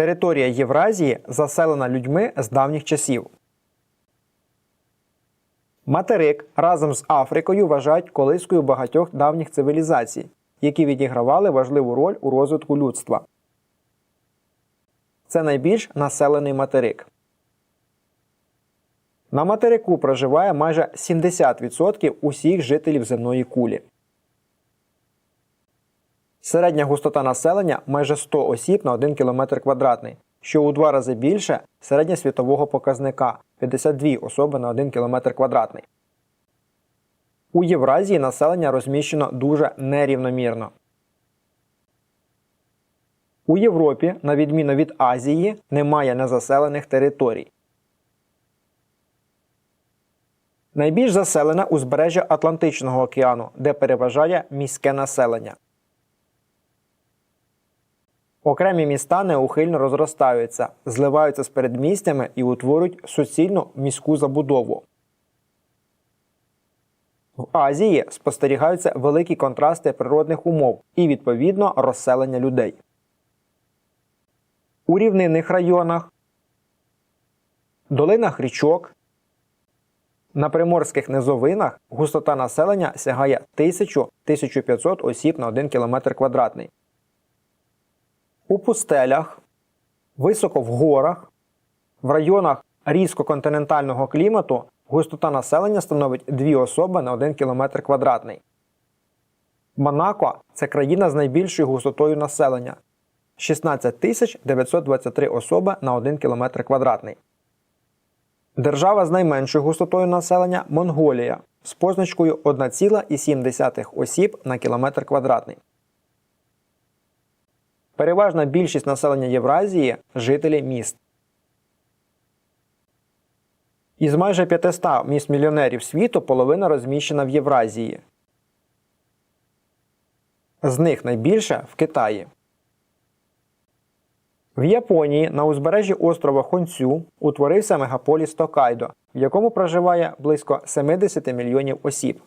Територія Євразії заселена людьми з давніх часів. Материк разом з Африкою вважають колискою багатьох давніх цивілізацій, які відігравали важливу роль у розвитку людства. Це найбільш населений материк. На материку проживає майже 70% усіх жителів земної кулі. Середня густота населення майже 100 осіб на 1 км квадратний, що у два рази більше середньосвітового показника 52 особи на 1 км квадратний. У Євразії населення розміщено дуже нерівномірно. У Європі, на відміну від Азії, немає незаселених територій. Найбільш заселене узбережжя Атлантичного океану, де переважає міське населення. Окремі міста неухильно розростаються, зливаються з передмістями і утворюють суцільну міську забудову. В Азії спостерігаються великі контрасти природних умов і, відповідно, розселення людей. У рівнинних районах, долинах річок, на приморських низовинах густота населення сягає 1000-1500 осіб на 1 км квадратний. У пустелях, високо в горах, в районах різко-континентального клімату густота населення становить 2 особи на 1 км квадратний. Монако це країна з найбільшою густотою населення 16 923 особи на 1 км квадратний. Держава з найменшою густотою населення Монголія з позначкою 1,7 осіб на кілометр квадратний. Переважна більшість населення Євразії жителі міст. Із майже 500 міст-мільйонерів світу половина розміщена в Євразії. З них найбільше в Китаї. В Японії на узбережжі острова Хонцю утворився мегаполіс Токайдо, в якому проживає близько 70 мільйонів осіб.